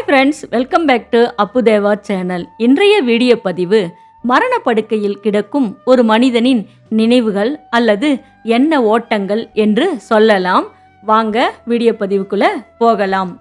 Hi friends welcome back to Appudeva channel இன்றைய video பதிவு மரண படுக்கையில் கிடக்கும் ஒரு மனிதனின் நினைவுகள் அல்லது என்ன ஓட்டங்கள் என்று சொல்லலாம். வாங்க வீடியோ பதிவுக்குள்ள போகலாம்.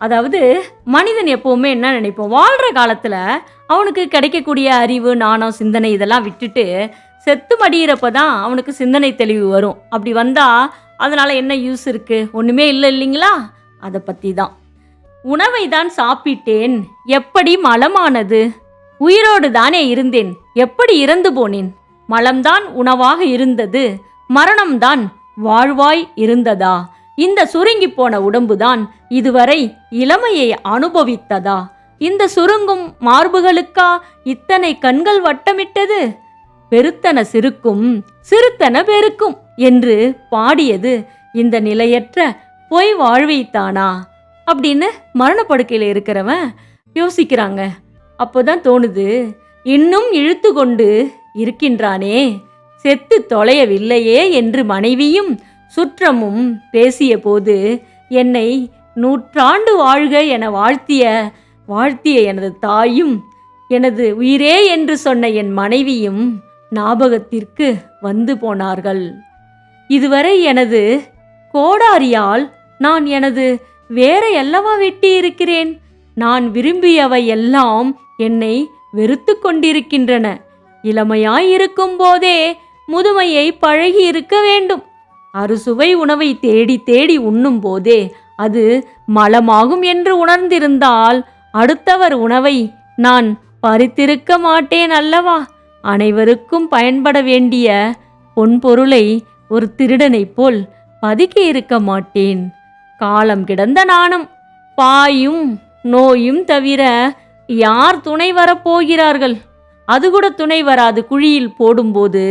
அதாவது மனிதன் எப்போவுமே என்ன நினைப்போம்? வாழ்கிற காலத்தில் அவனுக்கு கிடைக்கக்கூடிய அறிவு நாணம் சிந்தனை இதெல்லாம் விட்டுட்டு செத்து மடியிறப்ப தான் அவனுக்கு சிந்தனை தெளிவு வரும். அப்படி வந்தால் அதனால் என்ன யூஸ் இருக்குது ஒன்றுமே இல்லை இல்லைங்களா? அதை பற்றி தான் உணவை தான் சாப்பிட்டேன். எப்படி மலமானது? உயிரோடு தானே இருந்தேன். எப்படி இறந்து போனேன்? மலம்தான் உணவாக இருந்தது. மரணம்தான் வாழ்வாய் இருந்ததா? இந்த சுருங்கி போன உடம்புதான் இதுவரை இளமையை அனுபவித்ததா? இந்த சுருங்கும் மார்புகளுக்கா இத்தனை கண்கள் வட்டமிட்டது? பெருத்தன சிறுக்கும் சிறுத்தன பெருக்கும் என்று பாடியது இந்த நிலையற்ற பொய் வாழ்வைத்தானா? அப்படின்னு மரணப்படுக்கையில் இருக்கிறவன் யோசிக்கிறாங்க. அப்போதான் தோணுது இன்னும் இழுத்து கொண்டு இருக்கின்றானே செத்து தொலையவில்லையே என்று மனைவியும் சுற்றமும் பேசிய போது என்னை நூற்றாண்டு வாழ்க என வாழ்த்திய வாழ்த்திய எனது தாயும் எனது உயிரே என்று சொன்ன என் மனைவியும் ஞாபகத்திற்கு வந்து போனார்கள். இதுவரை எனது கோடாரியால் நான் எனது வேற எல்லவா வெட்டி இருக்கிறேன்? நான் விரும்பியவை எல்லாம் என்னை வெறுத்து கொண்டிருக்கின்றன. இளமையாயிருக்கும் போதே முதுமையை பழகி இருக்க வேண்டும். அறுசுவை உணவை தேடி தேடி உண்ணும் போதே அது மலமாகும் என்று உணர்ந்திருந்தால் அடுத்தவர் உணவை நான் பறித்திருக்க மாட்டேன் அல்லவா? அனைவருக்கும் பயன்பட வேண்டிய பொன்பொருளை ஒரு திருடனைப் போல் பதுக்கி இருக்க மாட்டேன். காலம் கிடந்த நாணம். பாயும் நோயும் தவிர யார் துணை வரப்போகிறார்கள் அது கூட துணை வராது குழியில் போடும்போது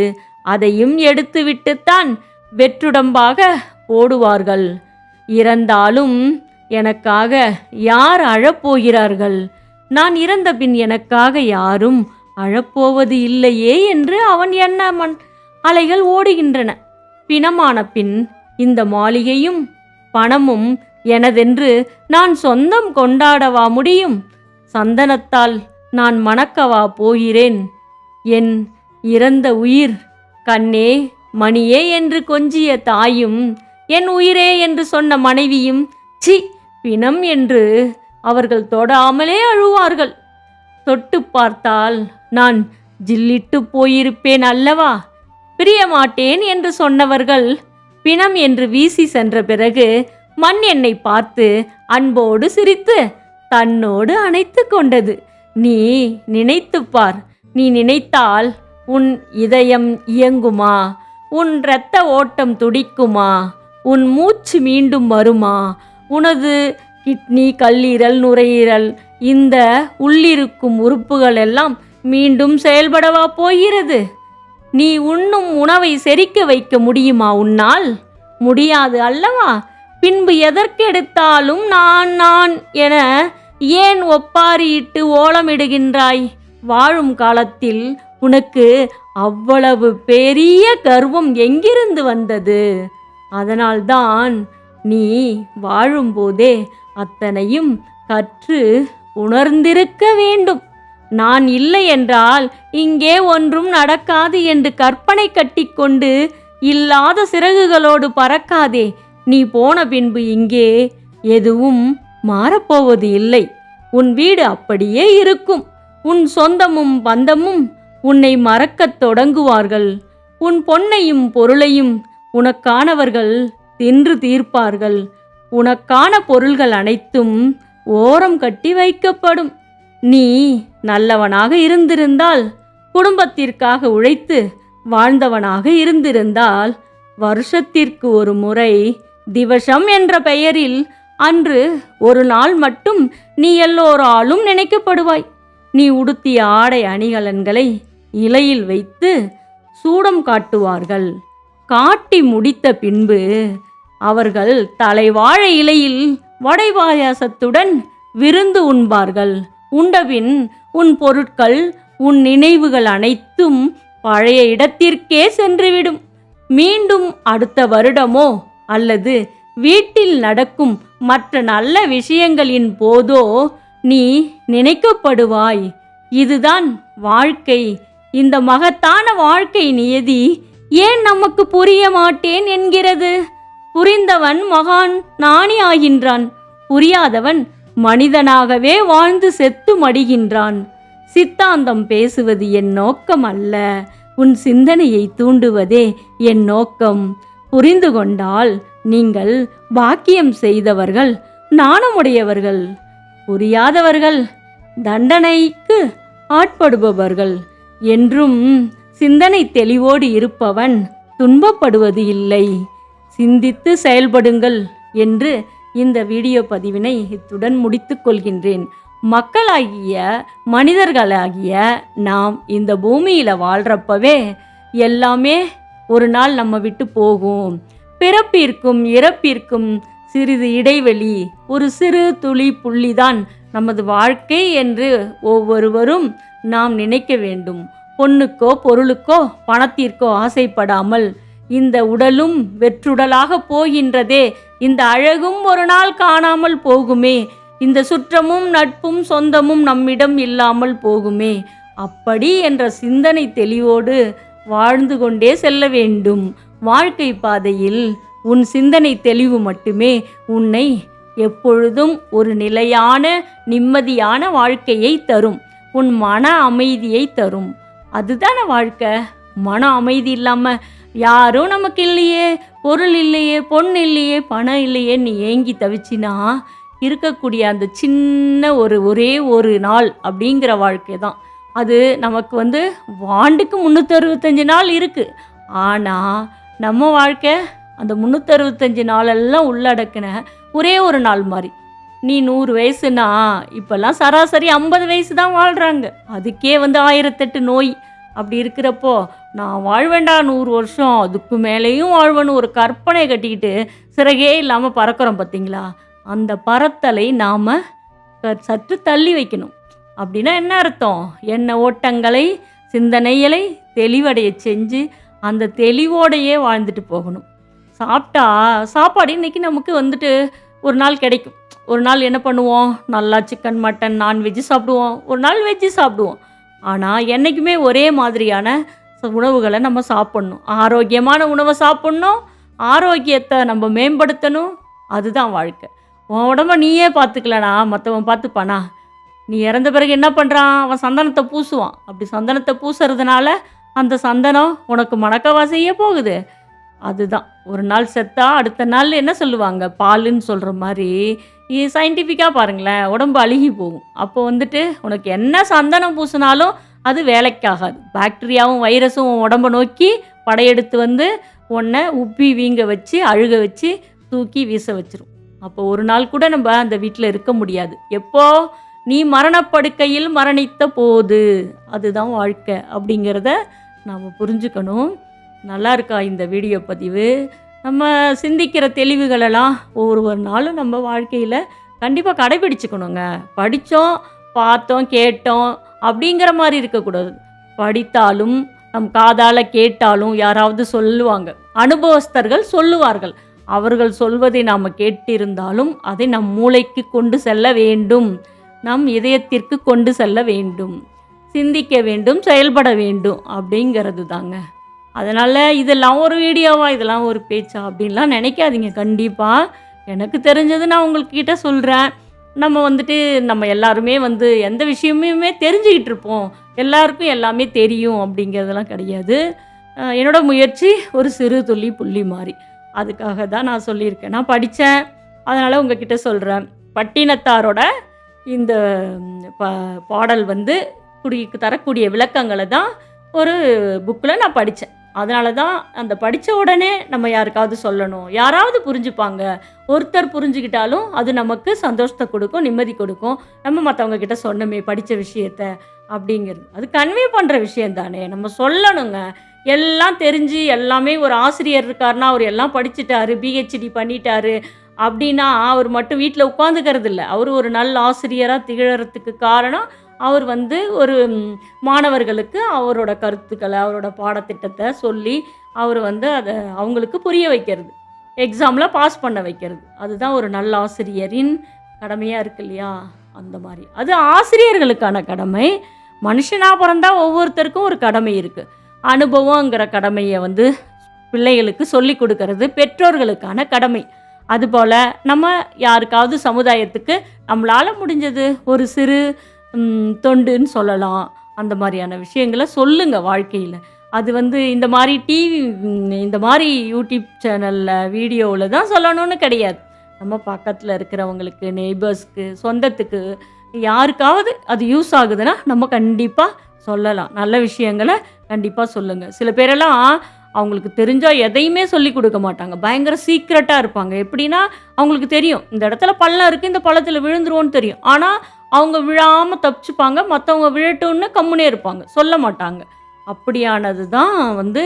அதையும் எடுத்துவிட்டுத்தான் வெற்றுடம்பாக போடுவார்கள். இறந்தாலும் எனக்காக யார் அழப்போகிறார்கள் நான் இறந்த பின் எனக்காக யாரும் அழப்போவது இல்லையே என்று அவன் எண்ண மண் அலைகள் ஓடுகின்றன. பிணமான பின் இந்த மாளிகையும் பணமும் எனதென்று நான் சொந்தம் கொண்டாடவா முடியும்? சந்தனத்தால் நான் மணக்கவா போகிறேன்? என் இறந்த உயிர் கண்ணே மணியே என்று கொஞ்சிய தாயும் என் உயிரே என்று சொன்ன மனைவியும் சி பிணம் என்று அவர்கள் தொடாமலே அழுவார்கள். தொட்டு பார்த்தால் நான் ஜில்லிட்டு போயிருப்பேன் அல்லவா? பிரியமாட்டேன் என்று சொன்னவர்கள் பிணம் என்று வீசி சென்ற பிறகு மண் என்னை பார்த்து அன்போடு சிரித்து தன்னோடு அணைத்து கொண்டது. நீ நினைத்துப் பார் நீ நினைத்தால் உன் இதயம் இயங்குமா? உன் இரத்த ஓட்டம் துடிக்குமா? உன் மூச்சு மீண்டும் வருமா? உனது கிட்னி கல்லீரல் நுரையீரல் இந்த உள்ளிருக்கும் உறுப்புகள் எல்லாம் மீண்டும் செயல்படவா போகிறது? நீ உண்ணும் உணவை செரிக்க வைக்க முடியுமா உன்னால்? முடியாது அல்லவா? பின்பு எதற்கெடுத்தாலும் நான் நான் என ஏன் ஒப்பாரியிட்டு ஓலமிடுகின்றாய்? வாழும் காலத்தில் உனக்கு அவ்வளவு பெரிய கர்வம் எங்கிருந்து வந்தது? அதனால்தான் நீ வாழும்போதே அத்தனையும் கற்று உணர்ந்திருக்க வேண்டும். நான் இல்லை என்றால் இங்கே ஒன்றும் நடக்காது என்று கற்பனை கட்டிக்கொண்டு இல்லாத சிறகுகளோடு பறக்காதே. நீ போன பின்பு இங்கே எதுவும் மாறப்போவது இல்லை. உன் வீடு அப்படியே இருக்கும். உன் சொந்தமும் பந்தமும் உன்னை மறக்கத் தொடங்குவார்கள். உன் பொன்னையும் பொருளையும் உனக்கானவர்கள் தின்று தீர்ப்பார்கள். உனக்கான பொருள்கள் அனைத்தும் ஓரம் கட்டி வைக்கப்படும். நீ நல்லவனாக இருந்திருந்தால் குடும்பத்திற்காக உழைத்து வாழ்ந்தவனாக இருந்திருந்தால் வருஷத்திற்கு ஒரு முறை திவசம் என்ற பெயரில் அன்று ஒரு நாள் மட்டும் நீ எல்லோராலும் நினைக்கப்படுவாய். நீ உடுத்திய ஆடை அணிகலன்களை இலையில் வைத்து சூடம் காட்டுவார்கள். காட்டி முடித்த பின்பு அவர்கள் தலைவாழ இலையில் வடைபாயாசத்துடன் விருந்து உண்பார்கள். உண்டபின் உன் பொருட்கள் உன் நினைவுகள் அனைத்தும் பழைய இடத்திற்கே சென்றுவிடும். மீண்டும் அடுத்த வருடமோ அல்லது வீட்டில் நடக்கும் மற்ற நல்ல விஷயங்களின் போதோ நீ நினைக்கப்படுவாய். இதுதான் வாழ்க்கை. இந்த மகத்தான வாழ்க்கை நியதி ஏன் நமக்கு புரிய மாட்டேன் என்கிறது? புரிந்தவன் மகான் நாணி ஆகின்றான் புரியாதவன் மனிதனாகவே வாழ்ந்து செத்து மடிகின்றான். சித்தாந்தம் பேசுவது என் நோக்கம் அல்ல. உன் சிந்தனையை தூண்டுவதே என் நோக்கம். புரிந்து கொண்டால் நீங்கள் பாக்கியம் செய்தவர்கள் நாணமுடையவர்கள் புரியாதவர்கள் தண்டனைக்கு ஆட்படுபவர்கள். என்றும் சிந்தனை தெளிவோடு இருப்பவன் துன்பப்படுவது இல்லை. சிந்தித்து செயல்படுங்கள் என்று இந்த வீடியோ பதிவினை இத்துடன் முடித்து கொள்கின்றேன். மக்களாகிய மனிதர்களாகிய நாம் இந்த பூமியில் வாழ்கிறப்பவே எல்லாமே ஒரு நாள் நம்ம விட்டு போகும். பிறப்பிற்கும் இறப்பிற்கும் சிறிது இடைவெளி ஒரு சிறு துளி புள்ளிதான் நமது வாழ்க்கை என்று ஒவ்வொருவரும் நாம் நினைக்க வேண்டும். பொண்ணுக்கோ பொருளுக்கோ பணத்திற்கோ ஆசைப்படாமல் இந்த உடலும் வெற்றுடலாக போகின்றதே. இந்த அழகும் ஒரு நாள் காணாமல் போகுமே. இந்த சுற்றமும் நட்பும் சொந்தமும் நம்மிடம் இல்லாமல் போகுமே. அப்படி என்ற சிந்தனை தெளிவோடு வாழ்ந்து கொண்டே செல்ல வேண்டும். வாழ்க்கை பாதையில் உன் சிந்தனை தெளிவு மட்டுமே. உன்னை எப்பொழுதும் ஒரு நிலையான நிம்மதியான வாழ்க்கையை தரும். உன் மன அமைதியை தரும். அதுதானே வாழ்க்கை. மன அமைதி இல்லாமல் யாரும் நமக்கு இல்லையே பொருள் இல்லையே பொண்ணு இல்லையே பணம் இல்லையே நீ ஏங்கி தவிச்சினா இருக்கக்கூடிய அந்த சின்ன ஒரு ஒரே ஒரு நாள் அப்படிங்கிற வாழ்க்கை தான். அது நமக்கு வந்து ஆண்டுக்கு முந்நூற்றறுபத்தஞ்சு நாள் இருக்குது ஆனால் நம்ம வாழ்க்கை அந்த முந்நூற்றறுபத்தஞ்சு நாளெல்லாம் உள்ளடக்கின ஒரே ஒரு நாள் மாதிரி நீ நூறு வயசுனா இப்போல்லாம் சராசரி ஐம்பது வயசு தான் வாழ்கிறாங்க அதுக்கே வந்து ஆயிரத்தெட்டு நோய். அப்படி இருக்கிறப்போ நான் வாழ்வேண்டா நூறு வருஷம் அதுக்கு மேலேயும் வாழ்வேன்னு ஒரு கற்பனை கட்டிக்கிட்டு சிறகே இல்லாமல் பறக்கிறோம் பார்த்தீங்களா அந்த பறத்தலை நாம் சற்று தள்ளி வைக்கணும். அப்படின்னா என்ன அர்த்தம்? என்ன ஓட்டங்களை சிந்தனைகளை தெளிவடைய செஞ்சு அந்த தெளிவோடையே வாழ்ந்துட்டு போகணும். சாப்பிட்டா சாப்பாடு இன்றைக்கி நமக்கு வந்துட்டு ஒரு நாள் கிடைக்கும். ஒரு நாள் என்ன பண்ணுவோம்? நல்லா சிக்கன் மட்டன் நான்வெஜ்ஜு சாப்பிடுவோம். ஒரு நாள் வெஜ்ஜு சாப்பிடுவோம். ஆனால் என்றைக்குமே ஒரே மாதிரியான உணவுகளை நம்ம சாப்பிட்ணும். ஆரோக்கியமான உணவை சாப்பிட்ணும். ஆரோக்கியத்தை நம்ம மேம்படுத்தணும். அதுதான் வாழ்க்கை. உன் உடம்ப நீயே பார்த்துக்கலனா மற்றவன் பார்த்துப்பானா நீ இறந்த பிறகு என்ன பண்ணுறான் அவன் சந்தனத்தை பூசுவான். அப்படி சந்தனத்தை பூசுறதுனால அந்த சந்தனம் உனக்கு மணக்கவா செய்ய போகுது. அதுதான். ஒரு நாள் செத்தா அடுத்த நாள் என்ன சொல்லுவாங்க? பாலுன்னு சொல்கிற மாதிரி சயின்டிஃபிக்காக பாருங்களேன் உடம்பு அழுகி போகும். அப்போ வந்துட்டு உனக்கு என்ன சந்தனம் பூசினாலும் அது வேலைக்காகாது. பாக்டீரியாவும் வைரஸும் உன் உடம்ப நோக்கி படையெடுத்து வந்து உன்னை உப்பி வீங்க வச்சு அழுக வச்சு தூக்கி வீச வச்சிரும். அப்போ ஒரு நாள் கூட நம்ம அந்த வீட்டில் இருக்க முடியாது. எப்போ? நீ மரணப்படுக்கையில் மரணித்த போது. அதுதான் வாழ்க்கை அப்படிங்கிறத நாம் புரிஞ்சுக்கணும். நல்லா இருக்கா இந்த வீடியோ பதிவு? நம்ம சிந்திக்கிற தெளிவுகளெல்லாம் ஒவ்வொரு ஒரு நாளும் நம்ம வாழ்க்கையில் கண்டிப்பாக கடைபிடிச்சுக்கணுங்க. படித்தோம் பார்த்தோம் கேட்டோம் அப்படிங்கிற மாதிரி இருக்கக்கூடாது. படித்தாலும் நம் காதால் கேட்டாலும் யாராவது சொல்லுவாங்க. அனுபவஸ்தர்கள் சொல்லுவார்கள். அவர்கள் சொல்வதை நாம் கேட்டிருந்தாலும் அதை நம் மூளைக்கு கொண்டு செல்ல வேண்டும். நம் இதயத்திற்கு கொண்டு செல்ல வேண்டும். சிந்திக்க வேண்டும் செயல்பட வேண்டும் அப்படிங்கிறது தாங்க அதனால் இதெல்லாம் ஒரு வீடியோவா இதெல்லாம் ஒரு பேச்சா அப்படின்லாம் நினைக்காதீங்க. கண்டிப்பாக எனக்கு தெரிஞ்சது நான் உங்கள்கிட்ட சொல்கிறேன் நம்ம வந்துட்டு நம்ம எல்லாருமே வந்து எந்த விஷயமுமே தெரிஞ்சுக்கிட்டு இருப்போம். எல்லாருக்கும் எல்லாமே தெரியும் அப்படிங்கிறதெல்லாம் கிடையாது. என்னோடய என்னோட முயற்சி ஒரு சிறு துள்ளி புள்ளி மாதிரி அதுக்காக தான் நான் சொல்லியிருக்கேன். நான் படித்தேன் அதனால் உங்ககிட்ட சொல்கிறேன் பட்டினத்தாரோட இந்த பாடல் வந்து குடி தரக்கூடிய விளக்கங்களை தான் ஒரு புக்கில் நான் படித்தேன் அதனால தான் அந்த படித்த உடனே நம்ம யாருக்காவது சொல்லணும். யாராவது புரிஞ்சுப்பாங்க. ஒருத்தர் புரிஞ்சுக்கிட்டாலும் அது நமக்கு சந்தோஷத்தை கொடுக்கும் நிம்மதி கொடுக்கும். நம்ம மற்றவங்க கிட்ட சொன்னமே படித்த விஷயத்த அப்படிங்கிறது. அது கன்வே பண்ணுற விஷயம் தானே. நம்ம சொல்லணுங்க. எல்லாம் தெரிஞ்சு எல்லாமே ஒரு ஆசிரியர் இருக்காருன்னா அவர் எல்லாம் படிச்சுட்டாரு பிஹெச்டி பண்ணிட்டாரு அப்படின்னா அவர் மட்டும் வீட்டில் உட்காந்துக்கிறது இல்லை அவர் ஒரு நல்ல ஆசிரியராக திகழறதுக்கு காரணம் அவர் வந்து ஒரு மாணவர்களுக்கு அவரோட கருத்துக்களை அவரோட பாடத்திட்டத்தை சொல்லி அவர் வந்து அதை அவங்களுக்கு புரிய வைக்கிறது. எக்ஸாமில் பாஸ் பண்ண வைக்கிறது. அதுதான் ஒரு நல்ல ஆசிரியரின் கடமையாக இருக்கு இல்லையா? அந்த மாதிரி. அது ஆசிரியர்களுக்கான கடமை. மனுஷனாக பிறந்தால் ஒவ்வொருத்தருக்கும் ஒரு கடமை இருக்குது அனுபவங்கிற கடமையை வந்து பிள்ளைகளுக்கு சொல்லி கொடுக்கறது பெற்றோர்களுக்கான கடமை. அதுபோல் நம்ம யாருக்காவது சமுதாயத்துக்கு நம்மளால் முடிஞ்சது ஒரு சிறு தொண்டுன்னு சொல்லலாம். அந்த மாதிரியான விஷயங்களை சொல்லுங்கள் வாழ்க்கையில். அது வந்து இந்த மாதிரி டிவி இந்த மாதிரி யூடியூப் சேனலில் வீடியோவில் தான் சொல்லணும்னு கிடையாது. நம்ம பக்கத்தில் இருக்கிறவங்களுக்கு நெய்பர்ஸ்க்கு சொந்தத்துக்கு யாருக்காவது அது யூஸ் ஆகுதுன்னா நம்ம கண்டிப்பாக சொல்லலாம். நல்ல விஷயங்களை கண்டிப்பாக சொல்லுங்கள் சில பேரெல்லாம் அவங்களுக்கு தெரிஞ்சால் எதையுமே சொல்லி கொடுக்க மாட்டாங்க. பயங்கர சீக்ரெட்டாக இருப்பாங்க. எப்படின்னா அவங்களுக்கு தெரியும். இந்த இடத்துல பள்ளம் இருக்குது இந்த பள்ளத்தில் விழுந்துருவோன்னு தெரியும். ஆனால் அவங்க விழாமல் தப்பிச்சுப்பாங்க மற்றவங்க விழட்டும்னு கம்முனே இருப்பாங்க. சொல்ல மாட்டாங்க. அப்படியானது தான் வந்து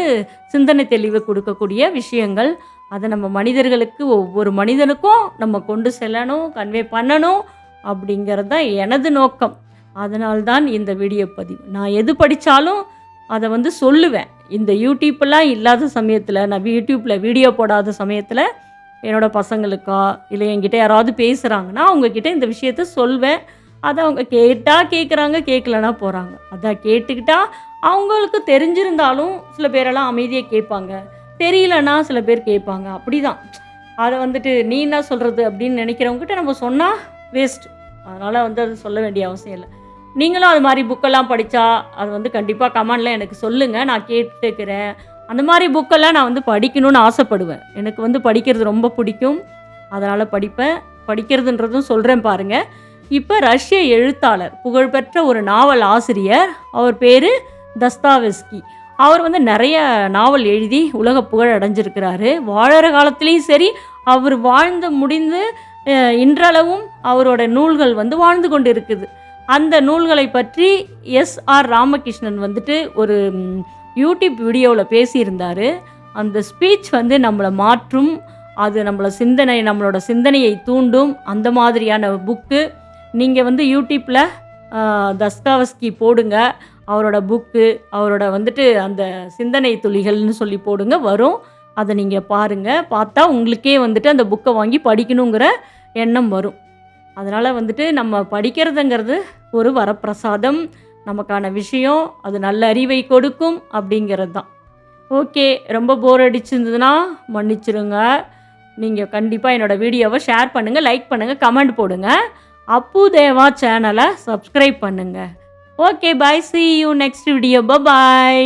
சிந்தனை தெளிவு கொடுக்கக்கூடிய விஷயங்கள். அதை நம்ம மனிதர்களுக்கு ஒவ்வொரு மனிதனுக்கும் நம்ம கொண்டு செல்லணும் கன்வே பண்ணணும் அப்படிங்கிறது தான் எனது நோக்கம். அதனால்தான் இந்த வீடியோ பதிவு. நான் எது படித்தாலும் அதை வந்து சொல்லுவேன். இந்த யூடியூப்லாம் இல்லாத சமயத்தில் நான் யூடியூப்பில் வீடியோ போடாத சமயத்தில் என்னோட பசங்களுக்கா இல்லை என்கிட்ட யாராவது பேசுகிறாங்கன்னா அவங்கக்கிட்ட இந்த விஷயத்த சொல்வேன். அதை அவங்க கேட்டால் கேட்குறாங்க கேட்கலனா போகிறாங்க அதை கேட்டுக்கிட்டால் அவங்களுக்கு தெரிஞ்சிருந்தாலும் சில பேரெல்லாம் அமைதியாக கேட்பாங்க. தெரியலனா சில பேர் கேட்பாங்க. அப்படி தான் அதை வந்துட்டு நீ என்ன சொல்கிறது அப்படின்னு நினைக்கிறவங்ககிட்ட நம்ம சொன்னால் வேஸ்ட் அதனால் வந்து அது சொல்ல வேண்டிய அவசியம் இல்லை. நீங்களும் அது மாதிரி புக்கெல்லாம் படித்தா அது வந்து கண்டிப்பாக கமெண்டில் எனக்கு சொல்லுங்கள் நான் கேட்டுக்கிறேன். அந்த மாதிரி புக்கெல்லாம் நான் வந்து படிக்கணும்னு ஆசைப்படுவேன். எனக்கு வந்து படிக்கிறது ரொம்ப பிடிக்கும். அதனால் படிப்பேன். படிக்கிறதுன்றதும் சொல்கிறேன் பாருங்கள் இப்போ ரஷ்ய எழுத்தாளர் புகழ்பெற்ற ஒரு நாவல் ஆசிரியர் அவர் பேர் தஸ்தாவெஸ்கி. அவர் வந்து நிறைய நாவல் எழுதி உலக புகழ் அடைஞ்சிருக்கிறாரு. வாழற காலத்துலேயும் சரி அவர் வாழ்ந்து முடிந்து இன்றளவும் அவரோட நூல்கள் வந்து வாழ்ந்து கொண்டு இருக்குது அந்த நூல்களை பற்றி எஸ் ஆர் ராமகிருஷ்ணன் வந்துட்டு ஒரு யூடியூப் வீடியோவில் பேசியிருந்தார். அந்த ஸ்பீச் வந்து நம்மளை மாற்றும் அது நம்மளை சிந்தனை நம்மளோட சிந்தனையை தூண்டும் அந்த மாதிரியான புக்கு நீங்கள் வந்து யூடியூப்பில் தஸ்காவஸ்கி போடுங்க. அவரோட புக்கு அவரோட வந்துட்டு அந்த சிந்தனை துளிகள்னு சொல்லி போடுங்க. வரும். அதை நீங்கள் பாருங்கள் பார்த்தா உங்களுக்கே வந்துட்டு அந்த புக்கை வாங்கி படிக்கணுங்கிற எண்ணம் வரும். அதனால் வந்துட்டு நம்ம படிக்கிறதுங்கிறது ஒரு வரப்பிரசாதம். நமக்கான விஷயம். அது நல்ல அறிவை கொடுக்கும் அப்படிங்கிறது தான். ஓகே. ரொம்ப போர் அடிச்சிருந்ததுன்னா மன்னிச்சிருங்க. நீங்கள் கண்டிப்பாக என்னோடய வீடியோவை ஷேர் பண்ணுங்கள் லைக் பண்ணுங்கள் கமெண்ட் போடுங்கள் அப்பு தேவா சேனலை சப்ஸ்கிரைப் பண்ணுங்கள் okay bye see you next video bye